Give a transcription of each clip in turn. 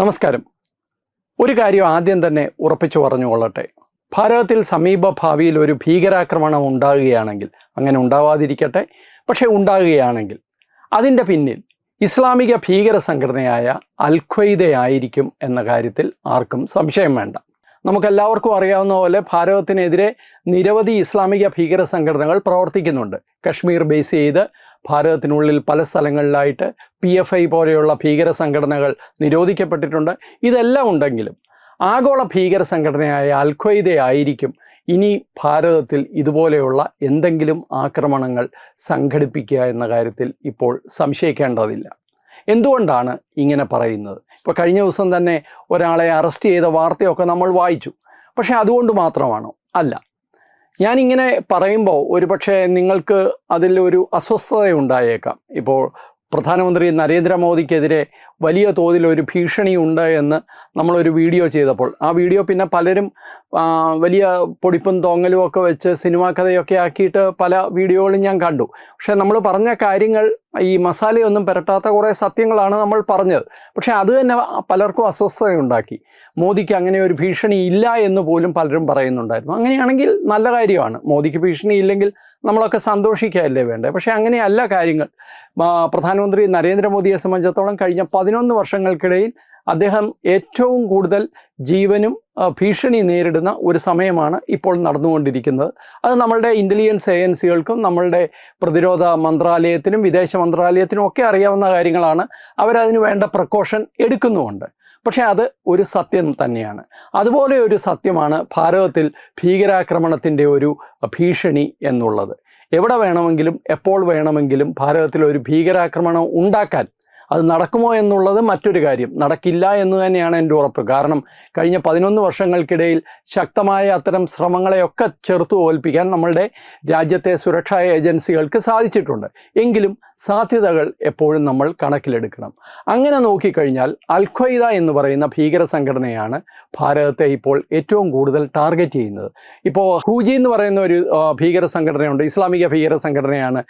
നമസ്കാരം. ഒരു കാര്യം ആദ്യം തന്നെ ഉറപ്പിച്ചു പറഞ്ഞുകൊള്ളട്ടെ. ഭാരതത്തിൽ സമീപ ഭാവിയിൽ ഒരു ഭീകരാക്രമണം ഉണ്ടാകുകയാണെങ്കിൽ അങ്ങനെ ഉണ്ടാവാതിരിക്കട്ടെ. പക്ഷേ ഉണ്ടാകുകയാണെങ്കിൽ അതിന്റെ പിന്നിൽ ഇസ്ലാമിക ഭീകര സംഘടനയായ അൽ ഖ്വയ്ദയായിരിക്കും എന്ന കാര്യത്തിൽ ആർക്കും സംശയം വേണ്ട. നമുക്കെല്ലാവർക്കും അറിയാവുന്ന പോലെ ഭാരതത്തിനെതിരെ നിരവധി ഇസ്ലാമിക ഭീകര സംഘടനകൾ പ്രവർത്തിക്കുന്നുണ്ട്. കശ്മീർ ബേസ് ചെയ്ത് ഭാരതത്തിനുള്ളിൽ പല സ്ഥലങ്ങളിലായിട്ട് പി എഫ് ഐ പോലെയുള്ള ഭീകര സംഘടനകൾ നിരോധിക്കപ്പെട്ടിട്ടുണ്ട്. ഇതെല്ലാം ഉണ്ടെങ്കിലും ആഗോള ഭീകര സംഘടനയായ അൽഖ്വയ്ദയായിരിക്കും ഇനി ഭാരതത്തിൽ ഇതുപോലെയുള്ള എന്തെങ്കിലും ആക്രമണങ്ങൾ സംഘടിപ്പിക്കുക എന്ന കാര്യത്തിൽ ഇപ്പോൾ സംശയിക്കേണ്ടതില്ല. എന്തുകൊണ്ടാണ് ഇങ്ങനെ പറയുന്നത്? ഇപ്പോൾ കഴിഞ്ഞ ദിവസം തന്നെ ഒരാളെ അറസ്റ്റ് ചെയ്ത വാർത്തയൊക്കെ നമ്മൾ വായിച്ചു. പക്ഷേ അതുകൊണ്ട് മാത്രമാണോ? അല്ല. ഞാനിങ്ങനെ പറയുമ്പോൾ ഒരുപക്ഷെ നിങ്ങൾക്ക് അതിൽ ഒരു അസ്വസ്ഥത ഉണ്ടായേക്കാം ഇപ്പോൾ പ്രധാനമന്ത്രി നരേന്ദ്രമോദിക്കെതിരെ വലിയ തോതിൽ ഒരു ഭീഷണി ഉണ്ട് എന്ന് നമ്മളൊരു വീഡിയോ ചെയ്തപ്പോൾ. ആ വീഡിയോ പിന്നെ പലരും വലിയ പൊടിപ്പും തോങ്ങലും ഒക്കെ വെച്ച് സിനിമാ കഥയൊക്കെ ആക്കിയിട്ട് പല വീഡിയോകളും ഞാൻ കണ്ടു. പക്ഷേ നമ്മൾ പറഞ്ഞ കാര്യങ്ങൾ ഈ മസാലയൊന്നും പുരട്ടാത്ത കുറേ സത്യങ്ങളാണ് നമ്മൾ പറഞ്ഞത്. പക്ഷേ അത് തന്നെ പലർക്കും അസ്വസ്ഥതയുണ്ടാക്കി മോദിക്ക് അങ്ങനെ ഒരു ഭീഷണി ഇല്ല എന്ന് പോലും പലരും പറയുന്നുണ്ടായിരുന്നു. അങ്ങനെയാണെങ്കിൽ നല്ല കാര്യമാണ്. മോദിക്ക് ഭീഷണി ഇല്ലെങ്കിൽ നമ്മളൊക്കെ സന്തോഷിക്കുകയല്ലേ വേണ്ടത് പക്ഷേ അങ്ങനെയല്ല കാര്യങ്ങൾ. പ്രധാനമന്ത്രി നരേന്ദ്രമോദിയെ സംബന്ധിച്ചിടത്തോളം കഴിഞ്ഞ പതിനൊന്ന് വർഷങ്ങൾക്കിടയിൽ അദ്ദേഹം ഏറ്റവും കൂടുതൽ ജീവനും ഭീഷണി നേരിടുന്ന ഒരു സമയമാണ് ഇപ്പോൾ നടന്നുകൊണ്ടിരിക്കുന്നത്. അത് നമ്മളുടെ ഇന്റലിജൻസ് ഏജൻസികൾക്കും നമ്മളുടെ പ്രതിരോധ മന്ത്രാലയത്തിനും വിദേശ മന്ത്രാലയത്തിനും ഒക്കെ അറിയാവുന്ന കാര്യങ്ങളാണ് അവരതിന് വേണ്ട പ്രക്കോഷൻ എടുക്കുന്നുമുണ്ട്. പക്ഷേ അത് ഒരു സത്യം തന്നെയാണ്. അതുപോലെ ഒരു സത്യമാണ് ഭാരതത്തിൽ ഭീകരാക്രമണത്തിന്റെ ഒരു ഭീഷണി എന്നുള്ളത്. എവിടെ വേണമെങ്കിലും എപ്പോൾ വേണമെങ്കിലും ഭാരതത്തിൽ ഒരു ഭീകരാക്രമണം ഉണ്ടാക്കാൻ അത് നടക്കുമോ എന്നുള്ളത് മറ്റൊരു കാര്യം. നടക്കില്ല എന്ന് തന്നെയാണ് എന്റെ ഉറപ്പ്. കാരണം കഴിഞ്ഞ പതിനൊന്ന് വർഷങ്ങൾക്കിടയിൽ ശക്തമായ അത്തരം ശ്രമങ്ങളെയൊക്കെ ചെറുത്തു തോൽപ്പിക്കാൻ നമ്മളുടെ രാജ്യത്തെ സുരക്ഷാ ഏജൻസികൾക്ക് സാധിച്ചിട്ടുണ്ട്. എങ്കിലും സാധ്യതകൾ എപ്പോഴും നമ്മൾ കണക്കിലെടുക്കണം. അങ്ങനെ നോക്കിക്കഴിഞ്ഞാൽ അൽ ഖ്വയ്ദ എന്ന് പറയുന്ന ഭീകര സംഘടനയാണ് ഭാരതത്തെ ഇപ്പോൾ ഏറ്റവും കൂടുതൽ ടാർഗറ്റ് ചെയ്യുന്നത്. ഇപ്പോൾ ഹൂജി എന്ന് പറയുന്ന ഒരു ഭീകര സംഘടനയുണ്ട് ഇസ്ലാമിക ഭീകര സംഘടനയാണ്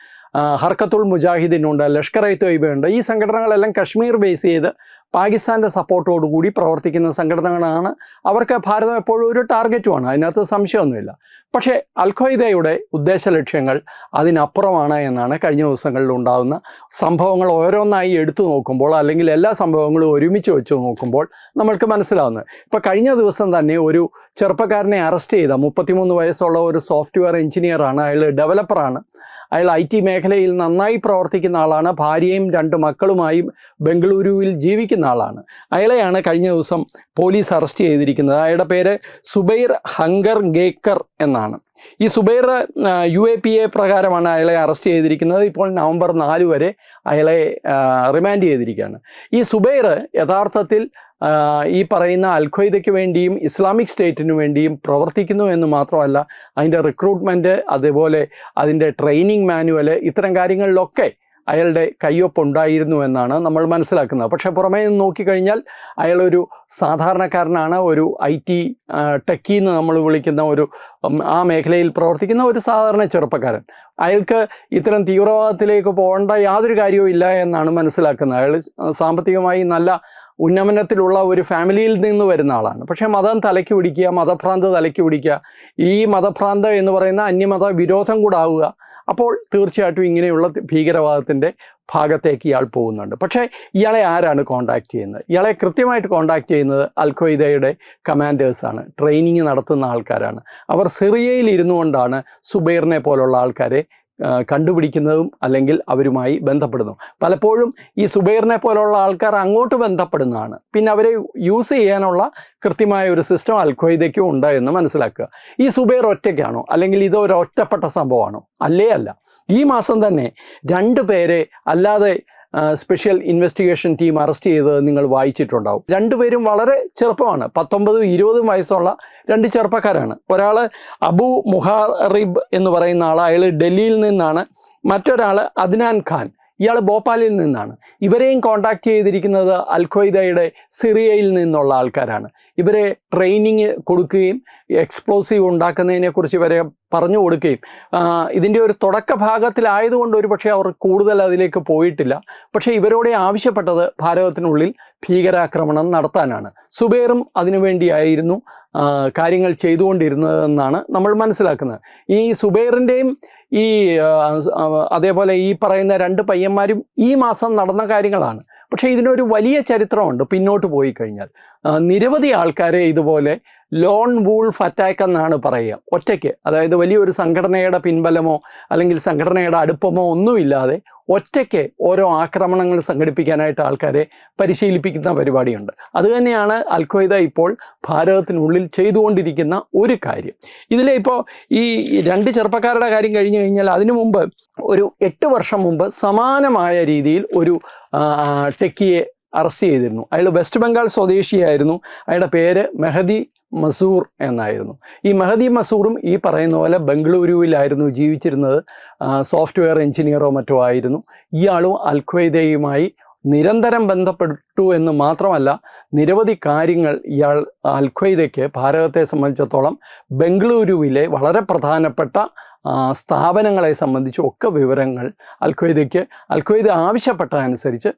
ഹർക്കത്തുൽ മുജാഹിദിനുണ്ട് ലഷ്കർ ഇ തൊയ്ബയുണ്ട് ഈ സംഘടനകളെല്ലാം കശ്മീർ ബേസ് ചെയ്ത് പാകിസ്ഥാന്റെ സപ്പോർട്ടോടുകൂടി പ്രവർത്തിക്കുന്ന സംഘടനകളാണ്. അവർക്ക് ഭാരതം എപ്പോഴും ഒരു ടാർഗറ്റുമാണ് അതിനകത്ത് സംശയമൊന്നുമില്ല. പക്ഷേ അൽഖയ്ദയുടെ ഉദ്ദേശ ലക്ഷ്യങ്ങൾ അതിനപ്പുറമാണ് എന്നാണ് കഴിഞ്ഞ ദിവസങ്ങളിൽ ഉണ്ടാകുന്ന സംഭവങ്ങൾ ഓരോന്നായി എടുത്തു നോക്കുമ്പോൾ അല്ലെങ്കിൽ എല്ലാ സംഭവങ്ങളും ഒരുമിച്ച് വെച്ച് നോക്കുമ്പോൾ നമ്മൾക്ക് മനസ്സിലാവുന്നത്. ഇപ്പോൾ കഴിഞ്ഞ ദിവസം തന്നെ ഒരു ചെറുപ്പക്കാരനെ അറസ്റ്റ് ചെയ്ത മുപ്പത്തിമൂന്ന് വയസ്സുള്ള ഒരു സോഫ്റ്റ്വെയർ എഞ്ചിനീയറാണ് അയാൾ ഡെവലപ്പറാണ് അയാൾ ഐ ടി മേഖലയിൽ നന്നായി പ്രവർത്തിക്കുന്ന ആളാണ്. ഭാര്യയും രണ്ട് മക്കളുമായും ബംഗളൂരുവിൽ ജീവിക്കുന്ന ആളാണ്. അയാളെയാണ് കഴിഞ്ഞ ദിവസം പോലീസ് അറസ്റ്റ് ചെയ്തിരിക്കുന്നത്. അയാളുടെ പേര് സുബൈർ ഹങ്കർ ഗേക്കർ എന്നാണ്. ഈ Zubair U A P A പ്രകാരമാണ് അയാളെ അറസ്റ്റ് ചെയ്തിരിക്കുന്നത്. ഇപ്പോൾ നവംബർ നാല് വരെ അയാളെ റിമാൻഡ് ചെയ്തിരിക്കുകയാണ്. ഈ സുബൈർ യഥാർത്ഥത്തിൽ ഈ പറയുന്ന അൽഖയ്ദയ്ക്ക് വേണ്ടിയും ഇസ്ലാമിക് സ്റ്റേറ്റിനു വേണ്ടിയും പ്രവർത്തിക്കുന്നു എന്ന് മാത്രമല്ല അതിന്റെ റിക്രൂട്ട്മെന്റ് അതുപോലെ അതിന്റെ ട്രെയിനിങ് മാനുവൽ ഇത്തരം കാര്യങ്ങളിലൊക്കെ അയാളുടെ കയ്യൊപ്പുണ്ടായിരുന്നു എന്നാണ് നമ്മൾ മനസ്സിലാക്കുന്നത്. പക്ഷേ പുറമേ നിന്ന് നോക്കിക്കഴിഞ്ഞാൽ അയാളൊരു സാധാരണക്കാരനാണ് ഒരു ഐ ടി ടെക്കി എന്ന് നമ്മൾ വിളിക്കുന്ന ഒരു ആ മേഖലയിൽ പ്രവർത്തിക്കുന്ന ഒരു സാധാരണ ചെറുപ്പക്കാരൻ. അയാൾക്ക് ഇത്തരം തീവ്രവാദത്തിലേക്ക് പോകേണ്ട യാതൊരു കാര്യവും ഇല്ല എന്നാണ് മനസ്സിലാക്കുന്നത്. അയാൾ സാമ്പത്തികമായി നല്ല ഉന്നമനത്തിലുള്ള ഒരു ഫാമിലിയിൽ നിന്ന് വരുന്ന ആളാണ്. പക്ഷേ മതം തലയ്ക്ക് പിടിക്കുക മതഭ്രാന്ത് തലയ്ക്ക് പിടിക്കുക ഈ മതഭ്രാന്ത് എന്ന് പറയുന്ന അന്യമത വിരോധം കൂടാവുക അപ്പോൾ തീർച്ചയായിട്ടും ഇങ്ങനെയുള്ള ഭീകരവാദത്തിന്റെ ഭാഗത്തേക്ക് ഇയാൾ പോകുന്നുണ്ട്. പക്ഷേ ഇയാളെ ആരാണ് കോണ്ടാക്ട് ചെയ്യുന്നത്? ഇയാളെ കൃത്യമായിട്ട് കോണ്ടാക്ട് ചെയ്യുന്നത് അൽഖയ്ദയുടെ കമാൻഡേഴ്സാണ് ട്രെയിനിങ് നടത്തുന്ന ആൾക്കാരാണ്. അവർ സിറിയയിൽ ഇരുന്നു കൊണ്ടാണ് സുബൈറിനെ പോലുള്ള ആൾക്കാരെ കണ്ടുപിടിക്കുന്നതും അല്ലെങ്കിൽ അവരുമായി ബന്ധപ്പെടുന്നു പലപ്പോഴും ഈ സുബൈറിനെ പോലുള്ള ആൾക്കാർ അങ്ങോട്ട് ബന്ധപ്പെടുന്നതാണ്. പിന്നെ അവരെ യൂസ് ചെയ്യാനുള്ള കൃത്യമായ ഒരു സിസ്റ്റം അൽഖയ്ദയ്ക്കും ഉണ്ട് എന്ന് മനസ്സിലാക്കുക. ഈ സുബൈർ ഒറ്റയ്ക്കാണോ? അല്ലെങ്കിൽ ഇത് ഒരു ഒറ്റപ്പെട്ട സംഭവമാണോ? അല്ലേ അല്ല. ഈ മാസം തന്നെ രണ്ട് പേരെ അല്ലാതെ സ്പെഷ്യൽ ഇൻവെസ്റ്റിഗേഷൻ ടീം അറസ്റ്റ് ചെയ്തത് നിങ്ങൾ വായിച്ചിട്ടുണ്ടാവും. രണ്ടുപേരും വളരെ ചെറുപ്പമാണ്. പത്തൊമ്പതും ഇരുപതും വയസ്സുള്ള രണ്ട് ചെറുപ്പക്കാരാണ്. ഒരാൾ അബു മുഹാറിബ് എന്ന് പറയുന്ന ആൾ അയാൾ ഡൽഹിയിൽ നിന്നാണ്. മറ്റൊരാൾ അദ്നാൻ ഖാൻ. ഇയാൾ ഭോപ്പാലിൽ നിന്നാണ്. ഇവരെയും കോണ്ടാക്ട് ചെയ്തിരിക്കുന്നത് അൽഖയ്ദയുടെ സിറിയയിൽ നിന്നുള്ള ആൾക്കാരാണ്. ഇവരെ ട്രെയിനിങ് കൊടുക്കുകയും എക്സ്പ്ലോസീവ് ഉണ്ടാക്കുന്നതിനെക്കുറിച്ച് ഇവരെ പറഞ്ഞു കൊടുക്കുകയും ഇതിന്റെ ഒരു തുടക്ക ഭാഗത്തിലായതുകൊണ്ട് ഒരു പക്ഷേ അവർ കൂടുതൽ അതിലേക്ക് പോയിട്ടില്ല. പക്ഷേ ഇവരോടെ ആവശ്യപ്പെട്ടത് ഭാരതത്തിനുള്ളിൽ ഭീകരാക്രമണം നടത്താനാണ്. സുബേറും അതിനുവേണ്ടിയായിരുന്നു കാര്യങ്ങൾ ചെയ്തുകൊണ്ടിരുന്നതെന്നാണ് നമ്മൾ മനസ്സിലാക്കുന്നത്. ഈ സുബേറിന്റെയും ഈ അതേപോലെ ഈ പറയുന്ന രണ്ട് പയ്യന്മാരും ഈ മാസം നടന്ന കാര്യങ്ങളാണ്. പക്ഷേ ഇതിനൊരു വലിയ ചരിത്രമുണ്ട്. പിന്നോട്ട് പോയി കഴിഞ്ഞാൽ. നിരവധി ആൾക്കാരെ ഇതുപോലെ ലോൺ വൂൾഫ് അറ്റാക്ക് എന്നാണ് പറയുക. ഒറ്റയ്ക്ക്. അതായത് വലിയൊരു സംഘടനയുടെ പിൻബലമോ അല്ലെങ്കിൽ സംഘടനയുടെ അടുപ്പമോ ഒന്നുമില്ലാതെ ഒറ്റയ്ക്ക് ഓരോ ആക്രമണങ്ങൾ സംഘടിപ്പിക്കാനായിട്ട് ആൾക്കാരെ പരിശീലിപ്പിക്കുന്ന പരിപാടിയുണ്ട്. അതുതന്നെയാണ് അൽ ഖ്വയ്ദ ഇപ്പോൾ ഭാരതത്തിനുള്ളിൽ ചെയ്തുകൊണ്ടിരിക്കുന്ന ഒരു കാര്യം. ഇതിലെ ഇപ്പോൾ ഈ രണ്ട് ചെറുപ്പക്കാരുടെ കാര്യം കഴിഞ്ഞു കഴിഞ്ഞാൽ അതിനു മുമ്പ് ഒരു എട്ട് വർഷം മുമ്പ് സമാനമായ രീതിയിൽ ഒരു ടെക്കിയെ അറസ്റ്റ് ചെയ്തിരുന്നു. അയാൾ വെസ്റ്റ് ബംഗാൾ സ്വദേശിയായിരുന്നു. അയാളുടെ പേര് മെഹദി മസൂർ എന്നായിരുന്നു. ഈ മഹദി മസൂറും ഈ പറയുന്ന പോലെ ബംഗളൂരുവിലായിരുന്നു ജീവിച്ചിരുന്നത്. സോഫ്റ്റ്വെയർ എഞ്ചിനീയറോ മറ്റോ ആയിരുന്നു. ഇയാളും അൽഖ്വൈദയുമായി നിരന്തരം ബന്ധപ്പെട്ടു എന്ന് മാത്രമല്ല നിരവധി കാര്യങ്ങൾ ഇയാൾ അൽഖ്വൈദയ്ക്ക് ഭാരതത്തെ സംബന്ധിച്ചിടത്തോളം ബംഗളൂരുവിലെ വളരെ പ്രധാനപ്പെട്ട സ്ഥാപനങ്ങളെ സംബന്ധിച്ചും ഒക്കെ വിവരങ്ങൾ അൽഖ്വൈദയ്ക്ക് അൽഖ്വൈദ അൽ ആവശ്യപ്പെട്ടതനുസരിച്ച്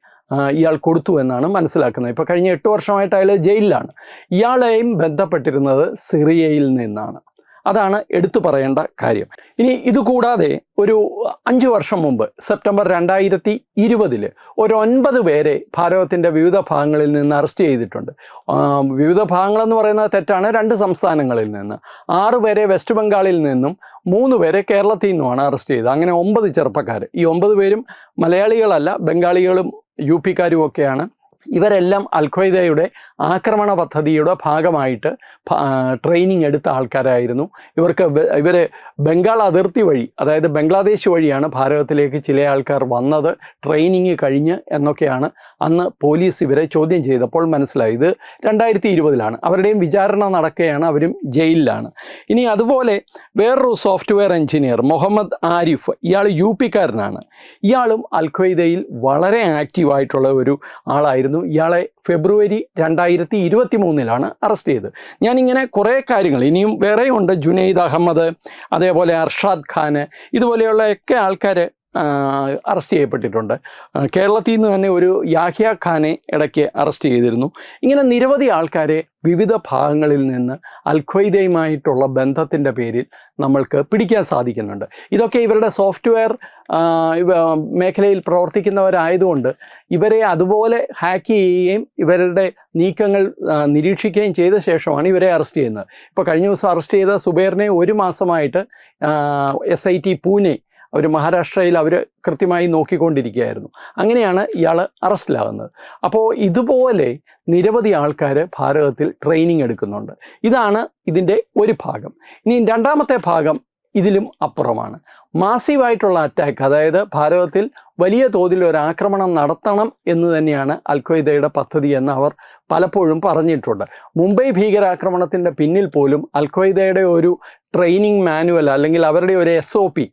ഇയാൾ കൊടുത്തു എന്നാണ് മനസ്സിലാക്കുന്നത്. ഇപ്പോൾ കഴിഞ്ഞ എട്ട് വർഷമായിട്ട് അയാൾ ജയിലിലാണ്. ഇയാളെയും ബന്ധപ്പെട്ടിരുന്നത് സിറിയയിൽ നിന്നാണ്. അതാണ് എടുത്തു പറയേണ്ട കാര്യം. ഇനി ഇതുകൂടാതെ ഒരു അഞ്ച് വർഷം മുമ്പ് സെപ്റ്റംബർ രണ്ടായിരത്തി ഇരുപതിൽ ഒരു ഒൻപത് പേരെ ഭാരതത്തിന്റെ വിവിധ ഭാഗങ്ങളിൽ നിന്ന് അറസ്റ്റ് ചെയ്തിട്ടുണ്ട്. വിവിധ ഭാഗങ്ങളെന്ന് പറയുന്നത് തെറ്റാണ്. രണ്ട് സംസ്ഥാനങ്ങളിൽ നിന്ന്. ആറ് പേരെ വെസ്റ്റ് ബംഗാളിൽ നിന്നും മൂന്ന് പേരെ കേരളത്തിൽ നിന്നുമാണ് അറസ്റ്റ് ചെയ്തത്. അങ്ങനെ ഒമ്പത് ചെറുപ്പക്കാർ ഈ ഒമ്പത് പേരും മലയാളികളല്ല ബംഗാളികളും യു പിക്കാരും ഒക്കെയാണ്. ഇവരെല്ലാം അൽ ഖ്വയ്ദയുടെ ആക്രമണ പദ്ധതിയുടെ ഭാഗമായിട്ട് ട്രെയിനിങ് എടുത്ത ആൾക്കാരായിരുന്നു. ഇവർക്ക് ഇവർ ബംഗാൾ അതിർത്തി വഴി അതായത് ബംഗ്ലാദേശ് വഴിയാണ് ഭാരതത്തിലേക്ക് ചില ആൾക്കാർ വന്നത്. ട്രെയിനിങ് കഴിഞ്ഞ് എന്നൊക്കെയാണ് അന്ന് പോലീസ് ഇവരെ ചോദ്യം ചെയ്തപ്പോൾ മനസ്സിലായി ഇത് രണ്ടായിരത്തി ഇരുപതിലാണ് അവരുടെയും വിചാരണ നടക്കുകയാണ്. അവരും ജയിലിലാണ്. ഇനി അതുപോലെ വേറൊരു സോഫ്റ്റ്വെയർ എഞ്ചിനീയർ മുഹമ്മദ് ആരിഫ് ഇയാൾ യു പിക്കാരനാണ് ഇയാളും അൽ ഖ്വയ്ദയിൽ വളരെ ആക്റ്റീവായിട്ടുള്ള ഒരു ആളായിരുന്നു. ഇയാളെ ഫെബ്രുവരി രണ്ടായിരത്തി ഇരുപത്തി മൂന്നിലാണ് അറസ്റ്റ് ചെയ്തത്. ഞാനിങ്ങനെ കുറേ കാര്യങ്ങൾ ഇനിയും വേറെയുണ്ട്. ജുനൈദ് അഹമ്മദ് അതേപോലെ അർഷാദ് ഖാന് ഇതുപോലെയുള്ള ഒക്കെ ആൾക്കാർ അറസ്റ്റ് ചെയ്യപ്പെട്ടിട്ടുണ്ട്. കേരളത്തിൽ നിന്ന് തന്നെ ഒരു യാഹിയ ഖാനെ ഇടയ്ക്ക് അറസ്റ്റ് ചെയ്തിരുന്നു. ഇങ്ങനെ നിരവധി ആൾക്കാരെ വിവിധ ഭാഗങ്ങളിൽ നിന്ന് അൽഖ്വയ്ദയുമായിട്ടുള്ള ബന്ധത്തിന്റെ പേരിൽ നമ്മൾക്ക് പിടിക്കാൻ സാധിക്കുന്നുണ്ട്. ഇതൊക്കെ ഇവരുടെ സോഫ്റ്റ്വെയർ മേഖലയിൽ പ്രവർത്തിക്കുന്നവരായതുകൊണ്ട് ഇവരെ അതുപോലെ ഹാക്ക് ചെയ്യുകയും ഇവരുടെ നീക്കങ്ങൾ നിരീക്ഷിക്കുകയും ചെയ്ത ശേഷമാണ് ഇവരെ അറസ്റ്റ് ചെയ്യുന്നത്. ഇപ്പോൾ കഴിഞ്ഞ ദിവസം അറസ്റ്റ് ചെയ്ത സുബേറിനെ ഒരു മാസമായിട്ട് എസ് ഐ ടി പൂനെ അവർ മഹാരാഷ്ട്രയിൽ അവർ കൃത്യമായി നോക്കിക്കൊണ്ടിരിക്കുകയായിരുന്നു. അങ്ങനെയാണ് ഇയാൾ അറസ്റ്റിലാകുന്നത്. അപ്പോൾ ഇതുപോലെ നിരവധി ആൾക്കാർ ഭാരതത്തിൽ ട്രെയിനിങ് എടുക്കുന്നുണ്ട്. ഇതാണ് ഇതിന്റെ ഒരു ഭാഗം. ഇനി രണ്ടാമത്തെ ഭാഗം ഇതിലും അപ്പുറമാണ്. മാസീവായിട്ടുള്ള അറ്റാക്ക് അതായത് ഭാരതത്തിൽ വലിയ തോതിൽ ഒരു ആക്രമണം നടത്തണം എന്ന് തന്നെയാണ് അൽഖയ്ദയുടെ പദ്ധതി എന്ന് അവർ പലപ്പോഴും പറഞ്ഞിട്ടുണ്ട്. മുംബൈ ഭീകരാക്രമണത്തിന്റെ പിന്നിൽ പോലും അൽഖയ്ദയുടെ ഒരു ട്രെയിനിങ് മാനുവൽ അല്ലെങ്കിൽ അവരുടെ ഒരു S O P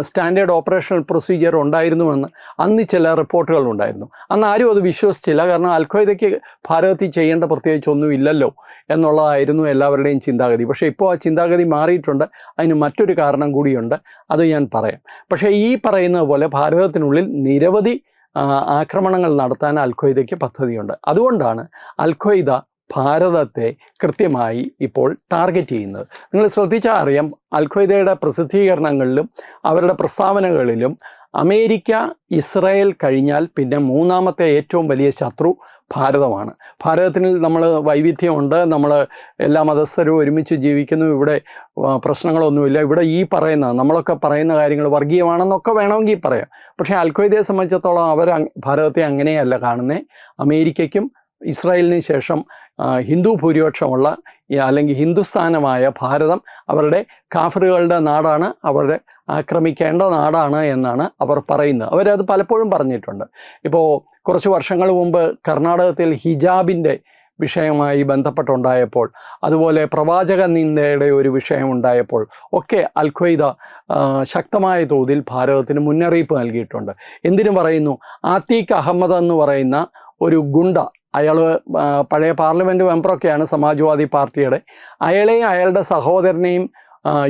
standard operational procedure ഉണ്ടായിരുന്നുവെന്ന് അന്ന് ചില റിപ്പോർട്ടുകൾ ഉണ്ടായിരുന്നു. അന്ന് ആരും അത് വിശ്വസിച്ചില്ല. കാരണം അൽഖയ്ദയ്ക്ക് ഭാരതത്തിൽ ചെയ്യേണ്ട പ്രത്യേകിച്ച് ഒന്നും ഇല്ലല്ലോ എന്നുള്ളതായിരുന്നു എല്ലാവരുടെയും ചിന്താഗതി. പക്ഷേ ഇപ്പോൾ ആ ചിന്താഗതി മാറിയിട്ടുണ്ട്. അതിന് മറ്റൊരു കാരണം കൂടിയുണ്ട്. അത് ഞാൻ പറയാം. പക്ഷേ ഈ പറയുന്നത് പോലെ ഭാരതത്തിനുള്ളിൽ നിരവധി ആക്രമണങ്ങൾ നടത്താൻ അൽഖയ്ദയ്ക്ക് പദ്ധതിയുണ്ട്. അതുകൊണ്ടാണ് അൽ ഖ്വയ്ദ ഭാരതത്തെ കൃത്യമായി ഇപ്പോൾ ടാർഗറ്റ് ചെയ്യുന്നത്. നിങ്ങൾ ശ്രദ്ധിച്ചാൽ അറിയാം അൽഖ്വയ്ദയുടെ പ്രസിദ്ധീകരണങ്ങളിലും അവരുടെ പ്രസ്താവനകളിലും അമേരിക്ക ഇസ്രായേൽ കഴിഞ്ഞാൽ പിന്നെ മൂന്നാമത്തെ ഏറ്റവും വലിയ ശത്രു ഭാരതമാണ്. ഭാരതത്തിൽ നമ്മൾ വൈവിധ്യമുണ്ട് നമ്മൾ എല്ലാ മതസ്ഥരും ഒരുമിച്ച് ജീവിക്കുന്നു. ഇവിടെ പ്രശ്നങ്ങളൊന്നുമില്ല. ഇവിടെ ഈ പറയുന്ന നമ്മളൊക്കെ പറയുന്ന കാര്യങ്ങൾ വർഗീയമാണെന്നൊക്കെ വേണമെങ്കിൽ പറയാം. പക്ഷേ അൽഖ്വയ്ദയെ സംബന്ധിച്ചിടത്തോളം അവർ ഭാരതത്തെ അങ്ങനെയല്ല കാണുന്നത് അമേരിക്കയ്ക്കും ഇസ്രായേലിന് ശേഷം ഹിന്ദു ഭൂരിപക്ഷമുള്ള അല്ലെങ്കിൽ ഹിന്ദുസ്ഥാനമായ ഭാരതം അവരുടെ കാഫറുകളുടെ നാടാണ് അവരുടെ ആക്രമിക്കേണ്ട നാടാണ് എന്നാണ് അവർ പറയുന്നത്. അവരത് പലപ്പോഴും പറഞ്ഞിട്ടുണ്ട്. ഇപ്പോൾ കുറച്ച് വർഷങ്ങൾ മുമ്പ് കർണാടകത്തിൽ ഹിജാബിന്റെ വിഷയമായി ബന്ധപ്പെട്ടുണ്ടായപ്പോൾ അതുപോലെ പ്രവാചക നിന്ദയുടെ ഒരു വിഷയം ഉണ്ടായപ്പോൾ ഒക്കെ അൽ ഖ്വയ്ദ ശക്തമായ തോതിൽ ഭാരതത്തിന് മുന്നറിയിപ്പ് നൽകിയിട്ടുണ്ട്. എന്തിനു പറയുന്നു? ആത്തീഖ് അഹമ്മദ് എന്ന് പറയുന്ന ഒരു ഗുണ്ട അയാൾ പഴയ പാർലമെന്റ് മെമ്പറൊക്കെയാണ് സമാജ്വാദി പാർട്ടിയുടെ. അയാളെയും അയാളുടെ സഹോദരനെയും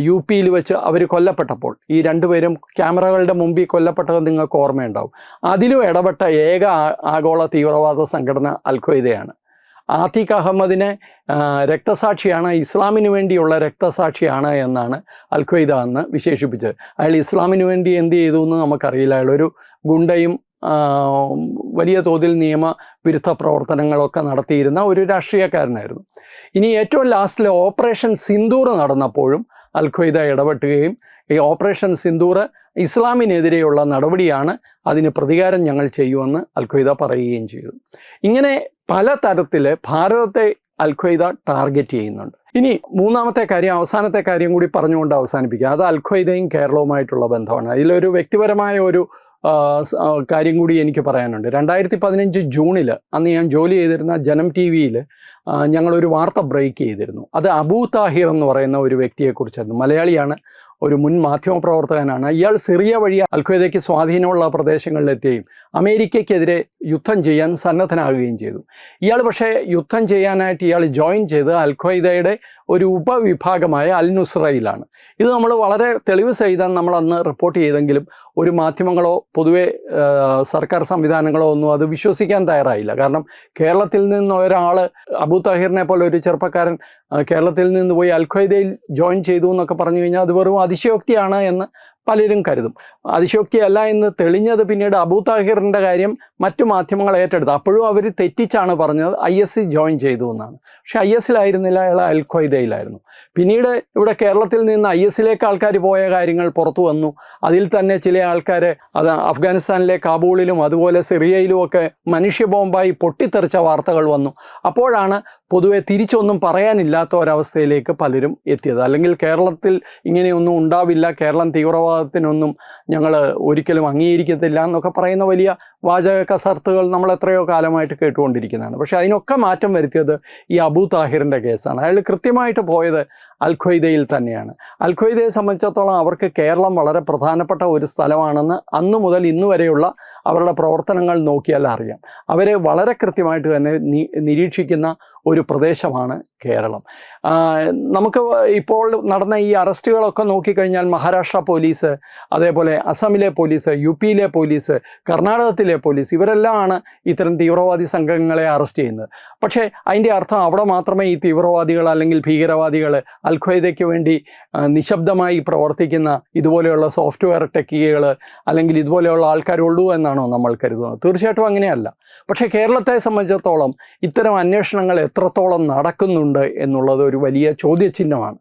യു പിയിൽ വെച്ച് അവർ കൊല്ലപ്പെട്ടപ്പോൾ ഈ രണ്ടുപേരും ക്യാമറകളുടെ മുമ്പിൽ കൊല്ലപ്പെട്ടത് നിങ്ങൾക്ക് ഓർമ്മയുണ്ടാവും. അതിലും ഇടപെട്ട ഏക ആഗോള തീവ്രവാദ സംഘടന അൽഖയ്ദയാണ് ആത്തിഖ് അഹമ്മദിനെ രക്തസാക്ഷിയാണ് ഇസ്ലാമിന് വേണ്ടിയുള്ള രക്തസാക്ഷിയാണ് എന്നാണ് അൽഖയ്ദ എന്ന് വിശേഷിപ്പിച്ചത്. അയാൾ ഇസ്ലാമിന് വേണ്ടി എന്ത് ചെയ്തു എന്ന് നമുക്കറിയില്ല. അയാളൊരു ഗുണ്ടയും വലിയ തോതിൽ നിയമവിരുദ്ധ പ്രവർത്തനങ്ങളൊക്കെ നടത്തിയിരുന്ന ഒരു രാഷ്ട്രീയക്കാരനായിരുന്നു. ഇനി ഏറ്റവും ലാസ്റ്റിൽ ഓപ്പറേഷൻ സിന്ദൂർ നടന്നപ്പോഴും അൽ ഖ്വയ്ദ ഇടപെട്ടുകയും ഈ ഓപ്പറേഷൻ സിന്ദൂർ ഇസ്ലാമിനെതിരെയുള്ള നടപടിയാണ് അതിന് പ്രതികാരം ഞങ്ങൾ ചെയ്യുമെന്ന് അൽ ഖ്വയ്ദ പറയുകയും ചെയ്തു. ഇങ്ങനെ പല തരത്തിൽ ഭാരതത്തെ അൽ ഖ്വയ്ദ ടാർഗറ്റ് ചെയ്യുന്നുണ്ട്. ഇനി മൂന്നാമത്തെ കാര്യം അവസാനത്തെ കാര്യം കൂടി പറഞ്ഞുകൊണ്ട് അവസാനിപ്പിക്കുക അത് അൽ ഖ്വയ്ദയും കേരളവുമായിട്ടുള്ള ബന്ധമാണ്. അതിലൊരു വ്യക്തിപരമായ ഒരു കാര്യം കൂടി എനിക്ക് പറയാനുണ്ട്. രണ്ടായിരത്തി പതിനഞ്ച് ജൂണിൽ അന്ന് ഞാൻ ജോലി ചെയ്തിരുന്ന ജനം ടി വിയിൽ ഞങ്ങളൊരു വാർത്ത ബ്രേക്ക് ചെയ്തിരുന്നു. അത് അബൂ താഹിർ എന്ന് പറയുന്ന ഒരു വ്യക്തിയെക്കുറിച്ചായിരുന്നു. മലയാളിയാണ് ഒരു മുൻ മാധ്യമ പ്രവർത്തകനാണ്. ഇയാൾ സിറിയ വഴി അൽഖ്വയ്ദയ്ക്ക് സ്വാധീനമുള്ള പ്രദേശങ്ങളിലെത്തുകയും അമേരിക്കയ്ക്കെതിരെ യുദ്ധം ചെയ്യാൻ സന്നദ്ധനാകുകയും ചെയ്തു. ഇയാൾ പക്ഷേ യുദ്ധം ചെയ്യാനായിട്ട് ഇയാൾ ജോയിൻ ചെയ്ത് അൽഖ്വയ്ദയുടെ ഒരു ഉപവിഭാഗമായ അൽ നുസ്രയിലാണ് ഇത് നമ്മൾ വളരെ തെളിവ് സഹിതം നമ്മൾ അന്ന് റിപ്പോർട്ട് ചെയ്തെങ്കിലും ഒരു മാധ്യമങ്ങളോ പൊതുവെ സർക്കാർ സംവിധാനങ്ങളോ ഒന്നും അത് വിശ്വസിക്കാൻ തയ്യാറായില്ല. കാരണം കേരളത്തിൽ നിന്ന് ഒരാൾ അബു താഹിറിനെ പോലെ ഒരു ചെറുപ്പക്കാരൻ കേരളത്തിൽ നിന്ന് പോയി അൽഖ്വയ്ദയിൽ ജോയിൻ ചെയ്തു എന്നൊക്കെ പറഞ്ഞു കഴിഞ്ഞാൽ അത് വെറും അതിശയോക്തിയാണ് എന്ന് പലരും കരുതും. അതിശയോക്തിയല്ല എന്ന് തെളിഞ്ഞത് പിന്നീട് അബൂ താഹിറിന്റെ കാര്യം മറ്റു മാധ്യമങ്ങൾ ഏറ്റെടുത്തു. അപ്പോഴും അവർ തെറ്റിച്ചാണ് പറഞ്ഞത്. ഐ എസ് സി ജോയിൻ ചെയ്തു എന്നാണ്. പക്ഷെ ഐ എസിലായിരുന്നില്ല അയാൾ അൽ ഖ്വയ്ദയിലായിരുന്നു പിന്നീട് ഇവിടെ കേരളത്തിൽ നിന്ന് ഐ എസിലേക്ക് ആൾക്കാർ പോയ കാര്യങ്ങൾ പുറത്തു വന്നു. അതിൽ തന്നെ ചില ആൾക്കാർ അത് അഫ്ഗാനിസ്ഥാനിലെ കാബൂളിലും അതുപോലെ സിറിയയിലും ഒക്കെ മനുഷ്യ ബോംബായി പൊട്ടിത്തെറിച്ച വാർത്തകൾ വന്നു. അപ്പോഴാണ് പൊതുവെ തിരിച്ചൊന്നും പറയാനില്ലാത്ത ഒരവസ്ഥയിലേക്ക് പലരും എത്തിയത്. അല്ലെങ്കിൽ കേരളത്തിൽ ഇങ്ങനെയൊന്നും ഉണ്ടാവില്ല. കേരളം തീവ്രവാദത്തിനൊന്നും ഞങ്ങൾ ഒരിക്കലും അംഗീകരിക്കത്തില്ല എന്നൊക്കെ പറയുന്ന വലിയ വാചക കസർത്തുകൾ നമ്മൾ എത്രയോ കാലമായിട്ട് കേട്ടുകൊണ്ടിരിക്കുന്നതാണ്. പക്ഷേ അതിനൊക്കെ മാറ്റം വരുത്തിയത് ഈ അബൂ താഹിറിന്റെ കേസാണ്. അയാൾ കൃത്യമായിട്ട് പോയത് അൽ തന്നെയാണ്. അൽ ഖ്വയ്ദയെ സംബന്ധിച്ചിടത്തോളം അവർക്ക് കേരളം വളരെ പ്രധാനപ്പെട്ട ഒരു സ്ഥലമാണെന്ന് അന്നു മുതൽ ഇന്നു വരെയുള്ള അവരുടെ പ്രവർത്തനങ്ങൾ നോക്കിയാൽ അറിയാം. അവരെ വളരെ കൃത്യമായിട്ട് തന്നെ നിരീക്ഷിക്കുന്ന ഒരു പ്രദേശമാണ് കേരളം. നമുക്ക് ഇപ്പോൾ നടന്ന ഈ അറസ്റ്റുകളൊക്കെ നോക്കിക്കഴിഞ്ഞാൽ മഹാരാഷ്ട്ര പോലീസ് അതേപോലെ അസമിലെ പോലീസ് യു പിയിലെ പോലീസ് കർണാടകത്തിലെ പോലീസ് ഇവരെല്ലാമാണ് ഇത്തരം തീവ്രവാദി സംഘങ്ങളെ അറസ്റ്റ് ചെയ്യുന്നത്. പക്ഷേ അതിന്റെ അർത്ഥം അവിടെ മാത്രമേ ഈ തീവ്രവാദികൾ അല്ലെങ്കിൽ ഭീകരവാദികൾ അൽഖ്വയ്ദയ്ക്ക് വേണ്ടി നിശബ്ദമായി പ്രവർത്തിക്കുന്ന ഇതുപോലെയുള്ള സോഫ്റ്റ്വെയർ ടെക്കികൾ അല്ലെങ്കിൽ ഇതുപോലെയുള്ള ആൾക്കാരുള്ളൂ എന്നാണോ നമ്മൾ കരുതുന്നത്? തീർച്ചയായിട്ടും അങ്ങനെയല്ല. പക്ഷേ കേരളത്തെ സംബന്ധിച്ചിടത്തോളം ഇത്തരം അന്വേഷണങ്ങൾ എത്രത്തോളം നടക്കുന്നുണ്ട് എന്നുള്ളത് ഒരു വലിയ ചോദ്യചിഹ്നമാണ്.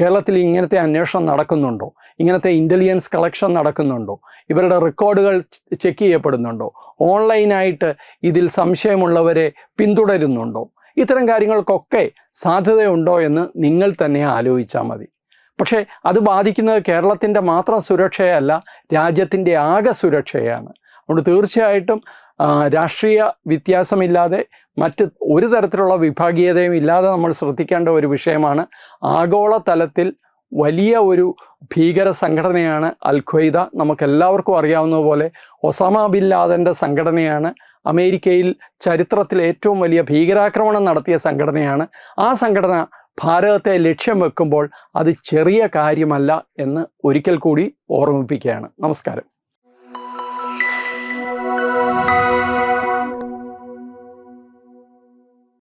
കേരളത്തിൽ ഇങ്ങനത്തെ അന്വേഷണം നടക്കുന്നുണ്ടോ? ഇങ്ങനത്തെ ഇന്റലിജൻസ് കളക്ഷൻ നടക്കുന്നുണ്ടോ? ഇവരുടെ റെക്കോർഡുകൾ ചെക്ക് ചെയ്യപ്പെടുന്നുണ്ടോ? ഓൺലൈനായിട്ട് ഇതിൽ സംശയമുള്ളവരെ പിന്തുടരുന്നുണ്ടോ? ഇത്തരം കാര്യങ്ങൾക്കൊക്കെ സാധ്യതയുണ്ടോ എന്ന് നിങ്ങൾ തന്നെ ആലോചിച്ചാൽ മതി. പക്ഷേ അത് ബാധിക്കുന്നത് കേരളത്തിന്റെ മാത്രം സുരക്ഷയല്ല രാജ്യത്തിന്റെ ആകെ സുരക്ഷയാണ്. അതുകൊണ്ട് തീർച്ചയായിട്ടും രാഷ്ട്രീയ വ്യത്യാസമില്ലാതെ മറ്റ് ഒരു തരത്തിലുള്ള വിഭാഗീയതയും ഇല്ലാതെ നമ്മൾ ശ്രദ്ധിക്കേണ്ട ഒരു വിഷയമാണ് ആഗോള തലത്തിൽ വലിയ ഒരു ഭീകര സംഘടനയാണ് അൽ ഖ്വയ്ദ നമുക്കെല്ലാവർക്കും അറിയാവുന്നതുപോലെ ഒസാമ ബിൻ ലാദന്റെ സംഘടനയാണ്. അമേരിക്കയിൽ ചരിത്രത്തിൽ ഏറ്റവും വലിയ ഭീകരാക്രമണം നടത്തിയ സംഘടനയാണ്. ആ സംഘടന ഭാരതത്തെ ലക്ഷ്യം വെക്കുമ്പോൾ അത് ചെറിയ കാര്യമല്ല എന്ന് ഒരിക്കൽ കൂടി ഓർമ്മിപ്പിക്കുകയാണ്. നമസ്കാരം.